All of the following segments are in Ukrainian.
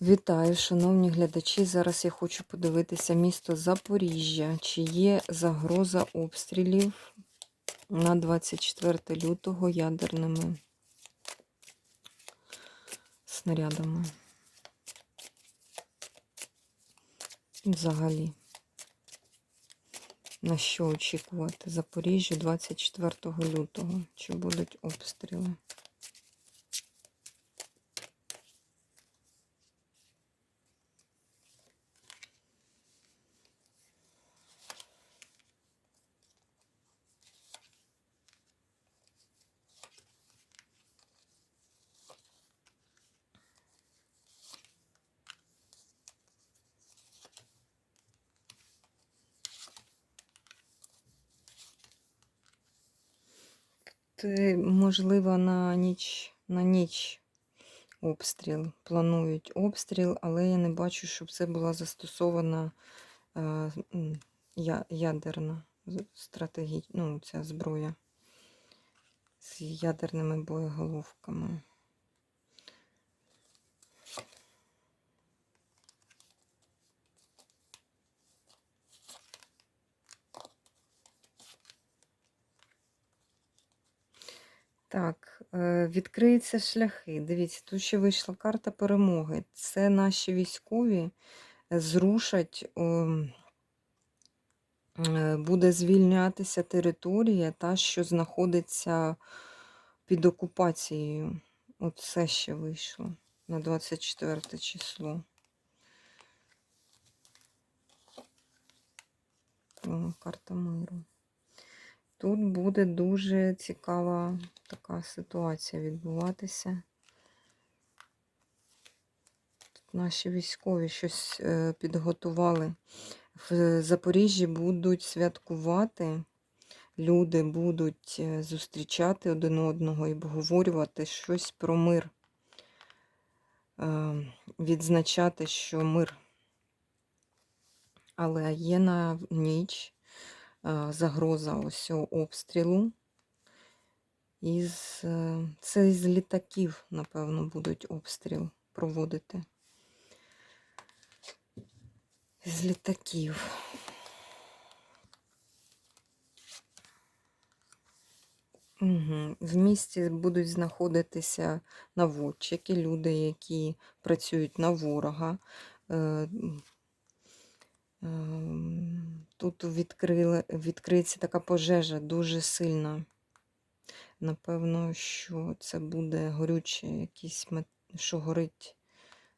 Вітаю, шановні глядачі. Зараз я хочу подивитися місто Запоріжжя. Чи є загроза обстрілів на 24 лютого ядерними снарядами? Взагалі. На що очікувати? Запоріжжя 24 лютого. Чи будуть обстріли? Можливо, на ніч, на ніч обстріл. Планують обстріл, але я не бачу, щоб це була застосована е, я, ядерна стратегія, ну, ця зброя з ядерними боєголовками. Так, е, відкриються шляхи. Дивіться, тут ще вийшла карта перемоги. Це наші військові зрушать, ем, е, буде звільнятися територія, та, що знаходиться під окупацією. От це ще вийшло на 24 число. Карта миру. Тут буде дуже цікава така ситуація відбуватися. Тут наші військові щось е, підготували. В Запоріжжі будуть святкувати, люди будуть е, зустрічати один одного і обговорювати щось про мир, Е, відзначати, що мир. Але є на ніч загроза ось обстрілу. Із, е, це із літаків, напевно, будуть обстріл проводити. З літаків. Угу. В місті будуть знаходитися наводчики, люди, які працюють на ворога. Ем, Тут відкрили, відкриється така пожежа дуже сильна. Напевно, що це буде горюче, мет- що горить.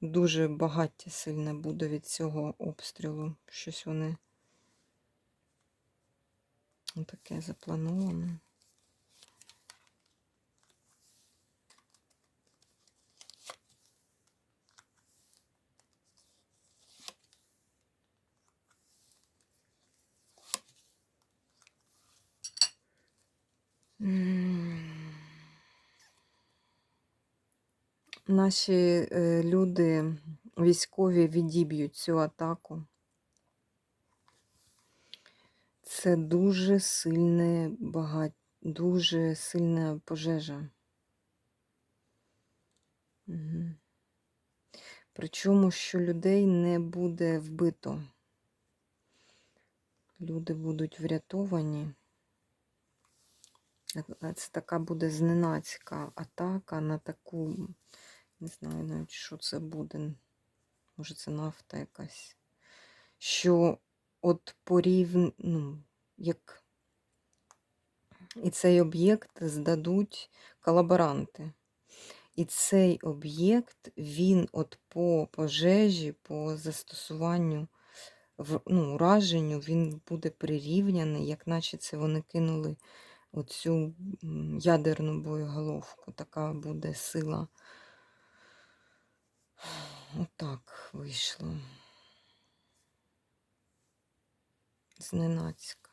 Дуже багаття сильне буде від цього обстрілу. Щось вони таке заплановане. Наші е, люди військові відіб'ють цю атаку. Це дуже сильне багать, дуже сильна пожежа. Угу. Причому, що людей не буде вбито. Люди будуть врятовані. Це така буде зненацька атака на таку, не знаю навіть, що це буде. Може, це нафта якась. Що от порівн... ну, як і цей об'єкт здадуть колаборанти. І цей об'єкт, він от по пожежі, по застосуванню, ну, ураженню, він буде прирівняний, як наче це вони кинули оцю ядерну боєголовку. Така буде сила. Отак вийшло. Зненацька.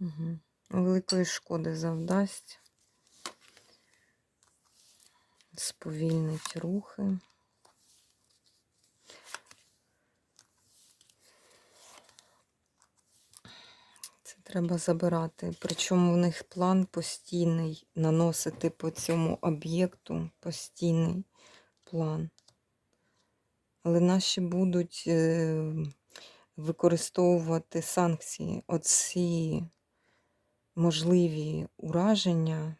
Угу. Великої шкоди завдасть. Сповільнить рухи. Це треба забирати. Причому в них план постійний наносити по цьому об'єкту постійний план. Але наші будуть е, використовувати санкції, оці можливі ураження,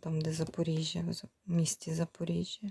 там, де Запоріжжя, в місті Запоріжжя,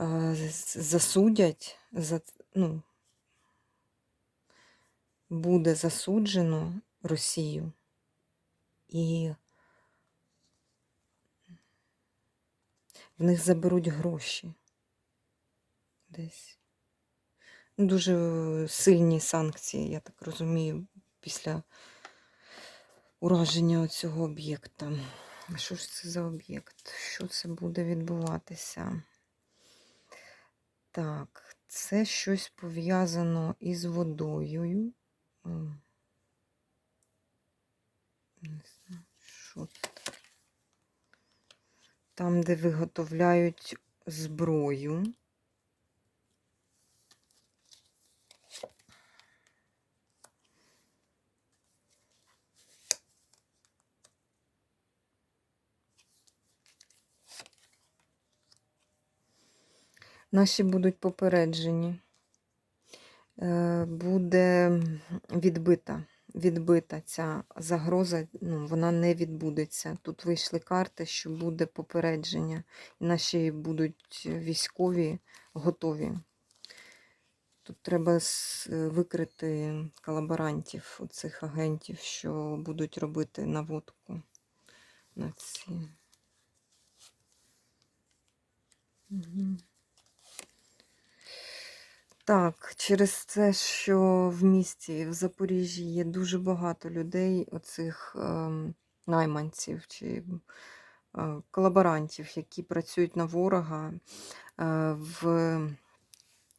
е, засудять за ну, буде засуджено Росію і в них заберуть гроші десь. Ну, Дуже сильні санкції, я так розумію, після ураження цього об'єкта. Що ж це за об'єкт? Що це буде відбуватися? Так, це щось пов'язано із водою. Не знаю, що. Там, де виготовляють зброю. Наші будуть попереджені. Е, Буде відбита, відбита ця загроза, ну, вона не відбудеться. Тут вийшли карти, що буде попередження, і наші будуть військові готові. Тут треба е, викрити колаборантів, цих агентів, що будуть робити наводку на ці. Мгм. Так, через це, що в місті, в Запоріжжі є дуже багато людей, оцих ем, найманців чи е, колаборантів, які працюють на ворога, е, в...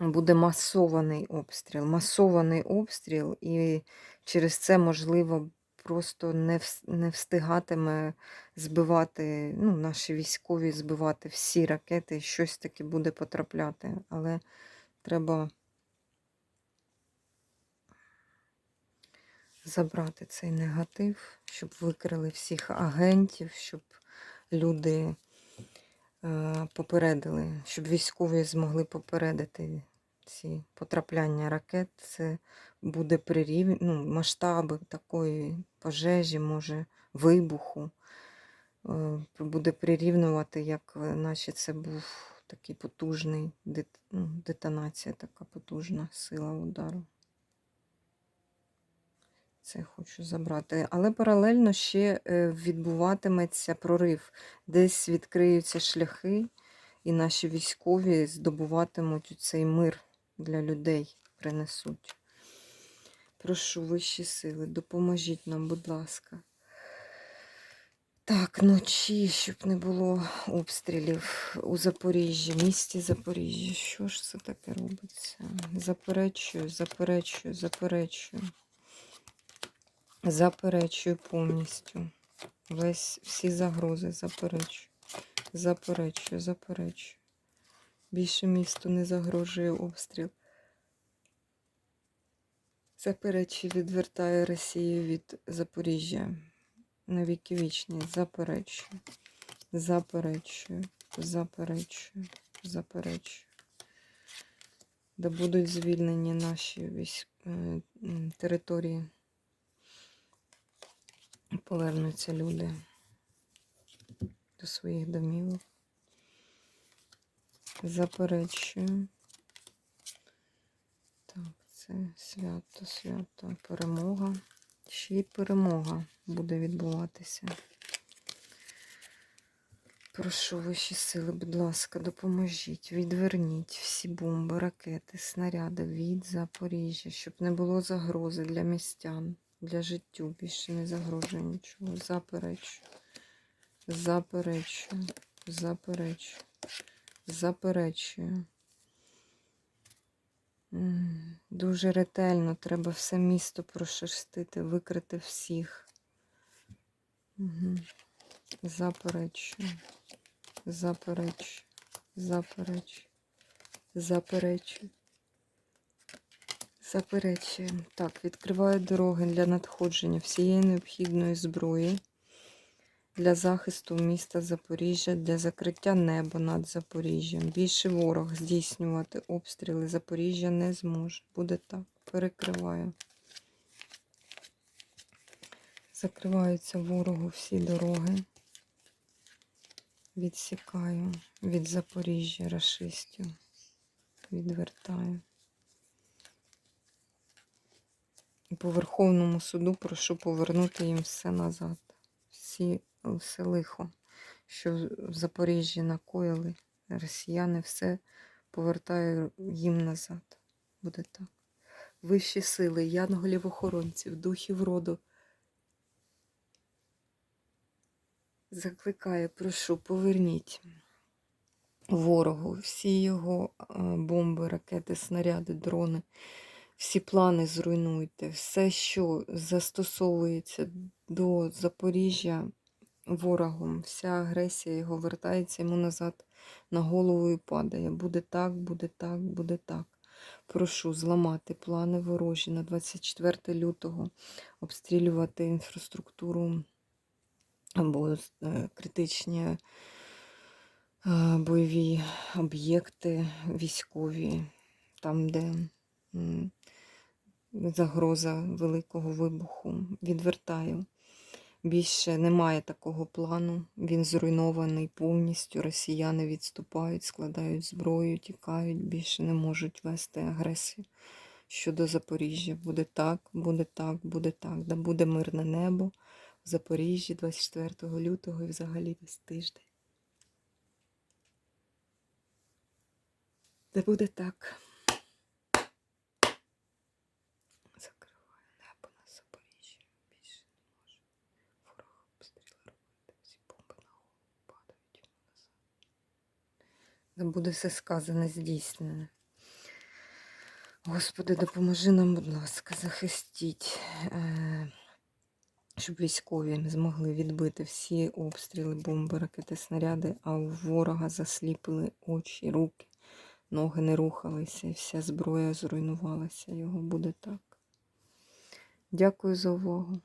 буде масований обстріл. Масований обстріл, і через це, можливо, просто не, вс- не встигатиме збивати, ну, наші військові збивати всі ракети, щось таке буде потрапляти. Але треба забрати цей негатив, щоб викрили всіх агентів, щоб люди е, попередили, щоб військові змогли попередити ці потрапляння ракет. Це буде прирів... ну, масштаби такої пожежі, може, вибуху. е, Буде прирівнювати, як е, наче це був такий потужний ну, детонація, така потужна сила удару. Це хочу забрати. Але паралельно ще е, відбуватиметься прорив. Десь відкриються шляхи, і наші військові здобуватимуть цей мир для людей, принесуть. Прошу вищі сили, допоможіть нам, будь ласка. Так, ночі, щоб не було обстрілів у Запоріжжі, місті Запоріжжя. Що ж це таке робиться? Заперечую, заперечую, заперечую. Заперечую повністю. Весь всі загрози заперечую. Заперечую, заперечую. Більше місту не загрожує обстріл. Заперечую, відвертаю Росію від Запоріжжя. На віки вічні. Заперечую. Заперечую. Заперечую. Заперечую. Да будуть звільнені наші військ... е, території. Повернуться люди до своїх домівок. Заперечую. Так, це свято, свято, перемога. Ще й перемога буде відбуватися. Прошу вищі сили, будь ласка, допоможіть, відверніть всі бомби, ракети, снаряди від Запоріжжя, щоб не було загрози для містян, для життю. Більше не загрожує нічого. Заперечую. Заперечую. Заперечую. Заперечую. Дуже ретельно треба все місто прошерстити, викрити всіх. Угу. Заперечую. Заперечую. Заперечую. Заперечую. Заперечуємо. Так, відкриваю дороги для надходження всієї необхідної зброї для захисту міста Запоріжжя, для закриття неба над Запоріжжям. Більше ворог здійснювати обстріли Запоріжжя не зможе. Буде так. Перекриваю. Закриваються ворогу всі дороги. Відсікаю від Запоріжжя рашистів. Відвертаю. І по Верховному суду прошу повернути їм все назад. Всі, все лихо, що в Запоріжжі накоїли росіяни, все повертаю їм назад. Буде так. Вищі сили, янголів-охоронців, духів роду. Закликаю, прошу, поверніть ворогу всі його е, бомби, ракети, снаряди, дрони. Всі плани зруйнуйте, все, що застосовується до Запоріжжя ворогом, вся агресія його вертається йому назад на голову і падає. Буде так, буде так, буде так. Прошу зламати плани ворожі на 24 лютого, обстрілювати інфраструктуру або е, критичні е, бойові об'єкти військові, там, де загроза великого вибуху. Відвертаю. Більше немає такого плану. Він зруйнований повністю. Росіяни відступають, складають зброю, тікають, більше не можуть вести агресію. Щодо Запоріжжя, буде так, буде так, буде так. Да буде мирне небо в Запоріжжі 24 лютого і взагалі весь тиждень. Да буде так. Закриваю небо на Запоріжжя. Більше не можу. Ворог обстріли робити. Всі бомби на голову падають йому назад. Да буде все сказане, здійснене. Господи, допоможи нам, будь ласка, захистіть, е, щоб військові змогли відбити всі обстріли, бомби, ракети, снаряди, а у ворога засліпили очі, руки, ноги не рухалися, і вся зброя зруйнувалася. Його буде так. Дякую за увагу.